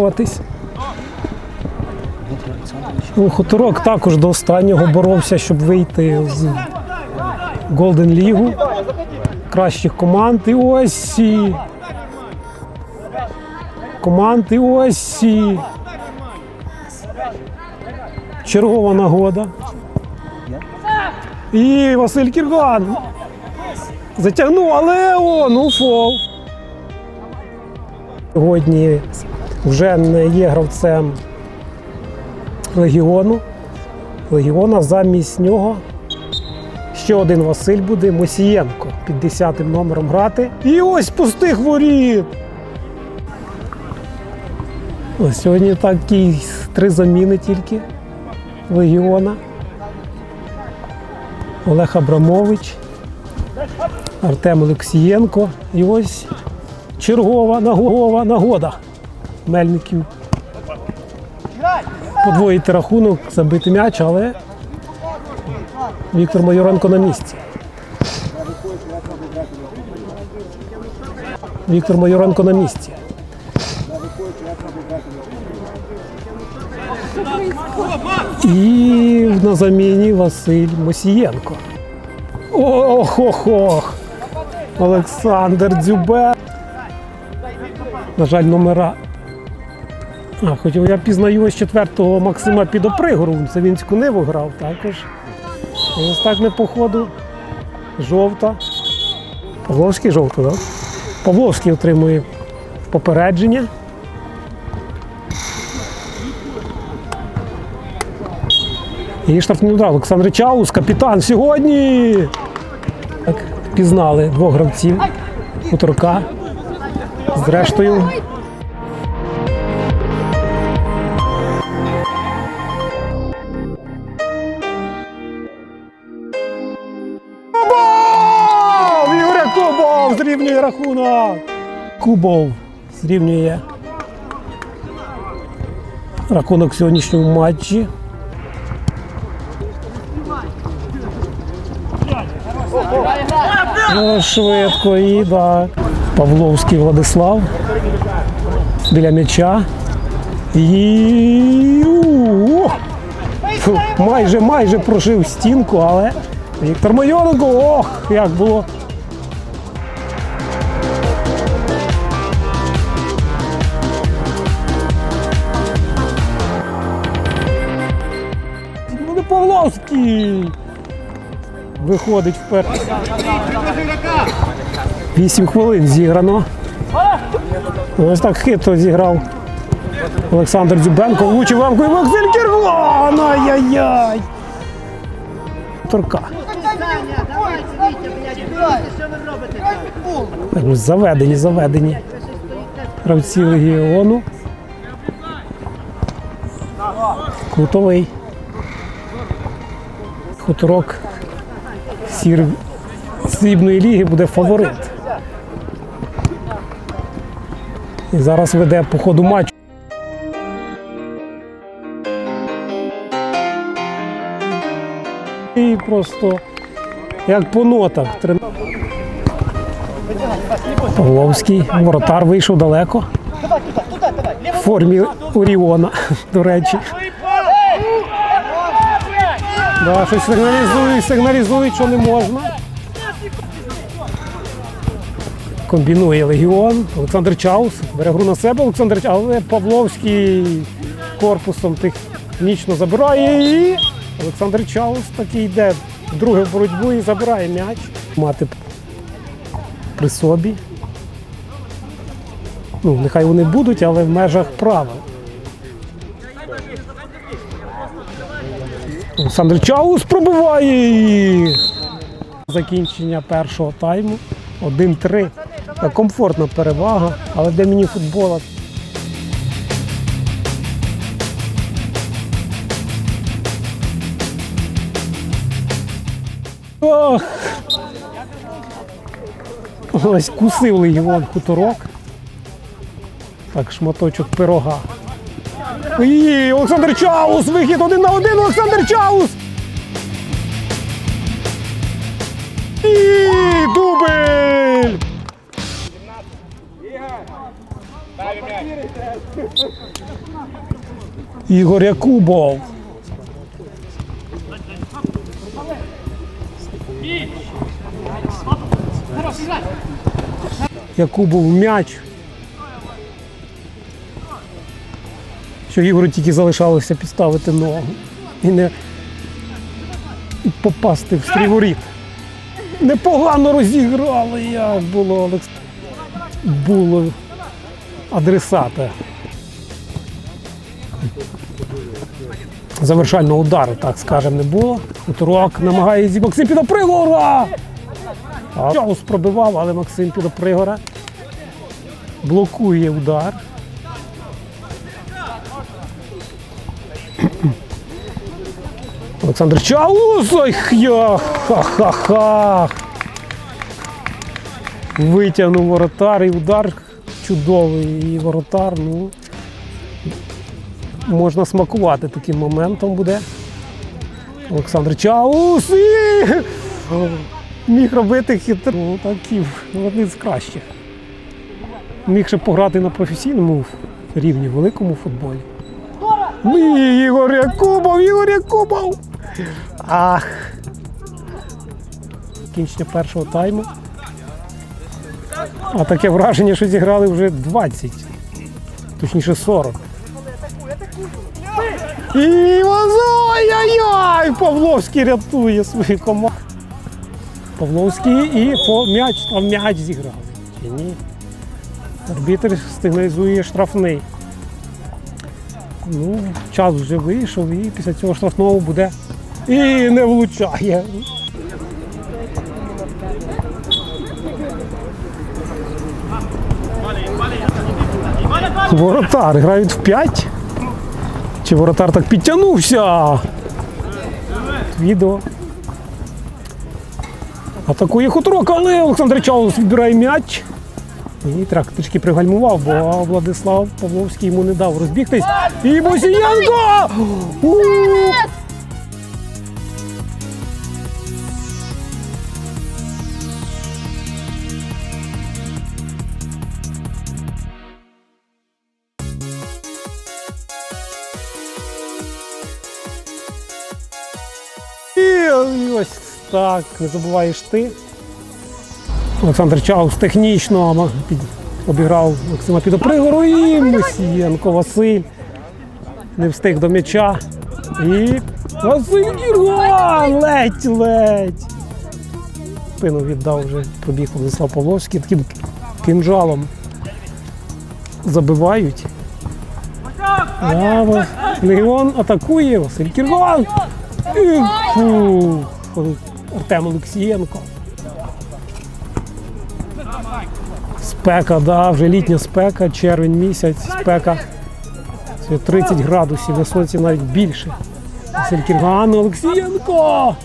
боротись. Ну, Хуторок також до останнього боровся, щоб вийти з Голден Лігу кращих команд. І ось команд і ось чергова нагода. І Василь Кірган затягнув, але о, ну фол. Сьогодні вже не є гравцем легіону. Легіона замість нього ще один Василь буде Мосієнко під 10 номером грати. І ось пустих воріт. Сьогодні такі три заміни тільки Легіона. Олег Абрамович, Артем Олексієнко. І ось чергова нагова нагода. Мельників подвоїти рахунок, забити м'яч, але Віктор Майоренко на місці. Віктор Майоренко на місці. І на заміні Василь Мосієнко. Ох, ох, ох. Олександр Дзюбе. На жаль, номера. А, хотів, я пізнаю ось четвертого Максима Підопригору. Це він ниву грав також. І ось так не по ходу. Жовта. Павловський жовта, так? Павловський отримує попередження. І штрафний удар. Олександр Чаус, капітан сьогодні. Так, пізнали двох гравців. Хуторка. Зрештою. Кубов! Юрій Кубов зрівнює рахунок. Кубов зрівнює рахунок в сьогоднішньому матчі. Ну, швидко так. Павловський Владислав біля м'яча. І майже майже прошив стінку, але Віктор Майоренко, ох, як було. Буде Павловський. Виходить вперед. Вісім хвилин зіграно. Ось так хитро зіграв Олександр Дзюбенко. Влучив і Максим Кірган! Ай-яй-яй! Торка. Так, ну, Заведені, заведені. Гравці легіону. Кутовий. Хуторок сір срібної ліги буде фаворит. І зараз веде по ходу матчу. І просто як по нотах. Павловський, воротар вийшов далеко. В формі Оріона, до речі. Да, щось сигналізують, сигналізують, що не можна. Комбінує легіон. Олександр Чаус бере гру на себе. Олександр Чаус, але Павловський корпусом технічно забирає. І Олександр Чаус таки йде в друге боротьбу і забирає м'яч. Мати при собі. Ну, нехай вони будуть, але в межах правил. Олександр Чаус пробиває закінчення першого тайму. 1-3. Комфортна перевага, але для мені футбола. Ох! Ось кусив легіон хуторок. Так, шматочок пирога. І Олександр Чаус! Вихід один на один, Олександр Чаус! І дубль! Ігор Якубов. Якубов м'яч. Що Ігору тільки залишалося підставити ногу і не попасти в стріворіт. Непогано розіграли, як було Олекс... було адресата. Завершального удару, так скажемо, не було. Хуторок намагається Максим Підопригора! Чаус пробивав, але Максим Підопригора блокує удар. Олександр Чаус! Ой! Ха-ха-ха! Витягнув воротар і удар чудовий. І воротар, ну. Можна смакувати таким моментом буде. Олександр Чаус! І... Міг робити хитро. Ну, такі один з кращих. Міг ще пограти на професійному рівні, великому футболі. Ні, Ігор Якубов, Ігор Якубов! Ах! Кінчення першого тайму. А таке враження, що зіграли вже 20, точніше 40. І ой-ой-ой! Павловський рятує свою команду. Павловський і по м'яч, а м'яч зіграли. Чи ні? Арбітр сигналізує штрафний. Ну, час вже вийшов і після цього штрафного буде. І не влучає. Воротар грають в 5. Чи воротар так підтягнувся? Відео. Атакує хуторок, але Олександр Чаус відбирає м'яч. І трак трішки пригальмував, бо Владислав Павловський йому не дав розбігтись. І Босієнко! Так, не забуваєш ти. Олександр Чаус технічно обіграв Максима Підопригору і Мусієнко Василь не встиг до м'яча. І Василь Гірган! Ледь, ледь. Спину віддав вже пробіг Владислав Павловський таким кинжалом забивають. Легіон атакує Василь Кірган. І, фу, Артем Олексієнко. Спека, да, вже літня спека, червень місяць, спека. 30 градусів, на сонці навіть більше. Василь Кірган, Олексієнко!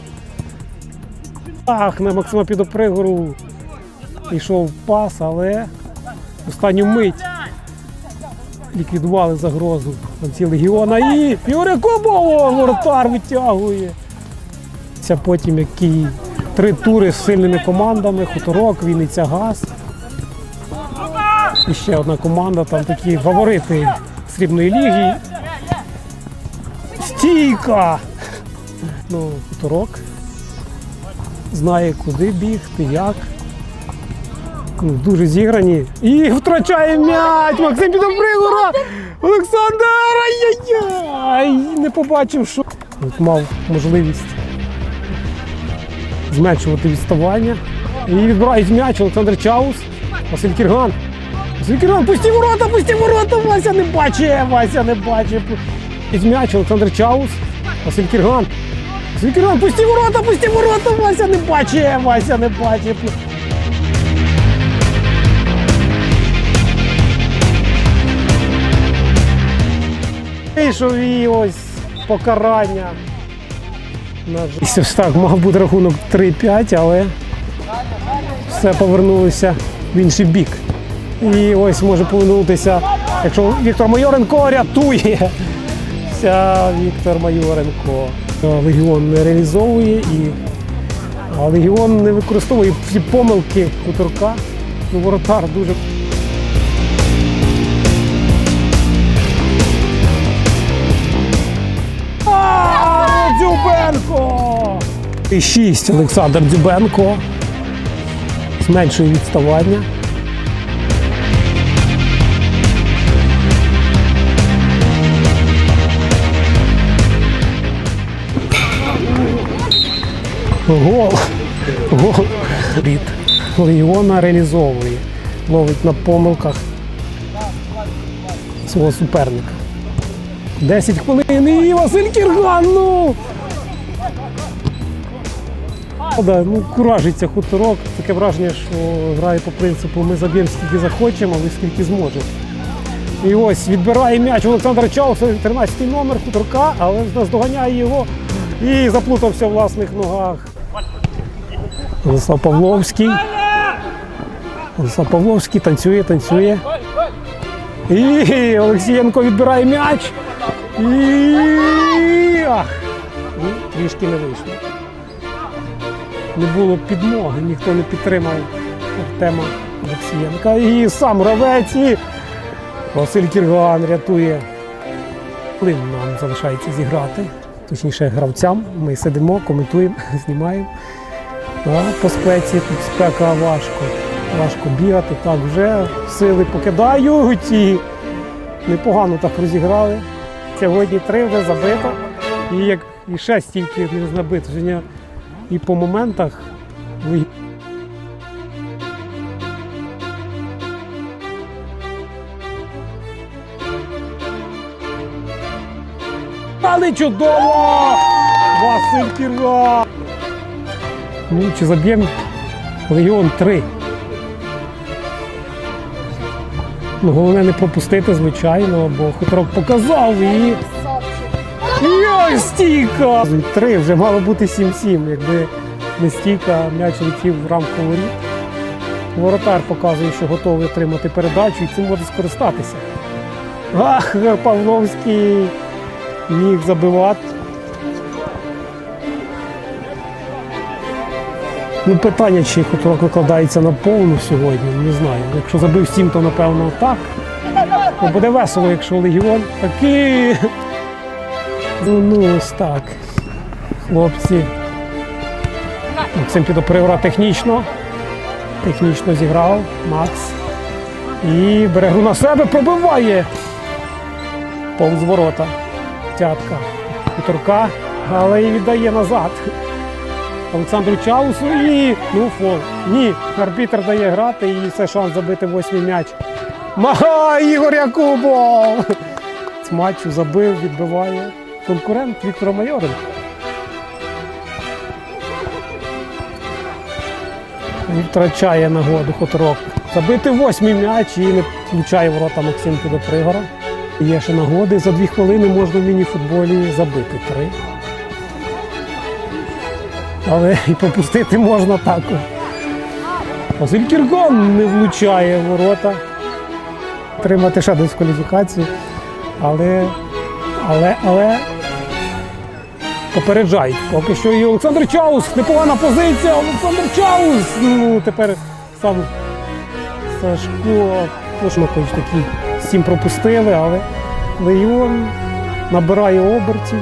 Ах, на Максима Підопригору йшов пас, але останню мить ліквідували загрозу ці легіона і Юрій Кубово воротар витягує. Це потім які три тури з сильними командами, хуторок, Вінниця Газ. І ще одна команда, там такі фаворити срібної ліги. Стійка! Ну, хуторок. Знає, куди бігти, як. Ну, дуже зіграні. І втрачає м'яч! Максим Підопригора! Олександр! Ай-яй-яй! Не побачив, що. Мав можливість зменшувати відставання. І відбирають м'яч Олександр Чаус, Василь Кірган. Василь Кірган, пусті ворота, пусті ворота! Вася не бачить, Вася не бачить. Із м'яч Олександр Чаус, Василь Кірган. Василь Кірган, пусті ворота, пусті ворота! Вася не бачить, Вася не бачить. Вийшов і ось покарання. Так, мав бути рахунок 3-5, але все повернулося в інший бік. І ось може повернутися Якщо Віктор Майоренко рятує. Ся Віктор Майоренко. Легіон не реалізовує і Легіон не використовує всі помилки хуторка. Ну, воротар дуже. 6 Олександр Дюбенко. Зменшує відставання. Гол. Гол. Рід. Легіона реалізовує. Ловить на помилках свого суперника. 10 хвилин і Василь Кірган, ну! Да, ну, куражиться хуторок. Таке враження, що грає по принципу ми заб'ємо скільки захочемо, але скільки зможемо. І ось відбирає м'яч Олександр Чауса, 13 номер хуторка, але наздоганяє його і заплутався в власних ногах. Владислав Павловський. Владислав Павловський танцює, танцює. І Олексієнко відбирає м'яч. І ах! І трішки не вийшло. Не було підмоги, ніхто не підтримав Артема Олексієнка. І сам гравець, і Василь Кірган рятує. Хвилин нам залишається зіграти. Точніше, гравцям. Ми сидимо, коментуємо, знімаємо. А по спеці тут спека важко. Важко бігати. Так, вже сили покидають і непогано так розіграли. Сьогодні три вже забито. І як і ще стільки не знабито. І по моментах ви- Але чудово! Василь Кірга! Ну, чи заб'ємо Легіон 3. Ну, головне не пропустити, звичайно, бо хуторок показав і. Йой, стійка! Три вже мало бути 7-7, якби не стійка, м'яч летів в рамку воріт. Воротар показує, що готовий отримати передачу і цим може скористатися. Ах, Павловський міг забивати. Ну, питання, чи хуторок викладається на повну сьогодні, не знаю. Якщо забив сім, то напевно так. Ну, буде весело, якщо легіон такий. Ну, ну ось так. Хлопці. Максим підопривра технічно. Технічно зіграв. Макс. І бере гру на себе, пробиває. Повз ворота. Тятка. Хуторка, але і віддає назад. Олександру Чаусу і ну фол. Ні, арбітр дає грати і це шанс забити восьмий м'яч. Мага, Ігор Якубов! З матчу забив, відбиває конкурент Віктора. І втрачає нагоду хуторок. Забити восьмий м'яч і не влучає ворота Максим Підопригора. Є ще нагоди. За дві хвилини можна в міні-футболі забити три. Але і пропустити можна також. Василь Кіргон не влучає ворота. Отримати ще дискваліфікацію. Але, але, але попереджають. Поки що і Олександр Чаус, непогана позиція. Олександр Чаус. Ну, тепер сам Сашко Пошмакович такий сім пропустили, але Леон набирає обертів.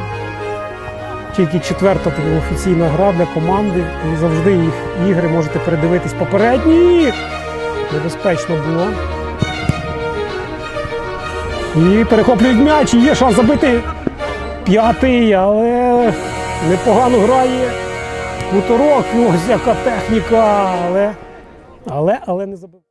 Тільки четверта офіційна гра для команди. І завжди їх ігри можете передивитись попередні. Небезпечно було. І перехоплюють м'яч, і є шанс забити п'ятий, але непогано грає. Хуторок, ось яка техніка, але, але, але не забив.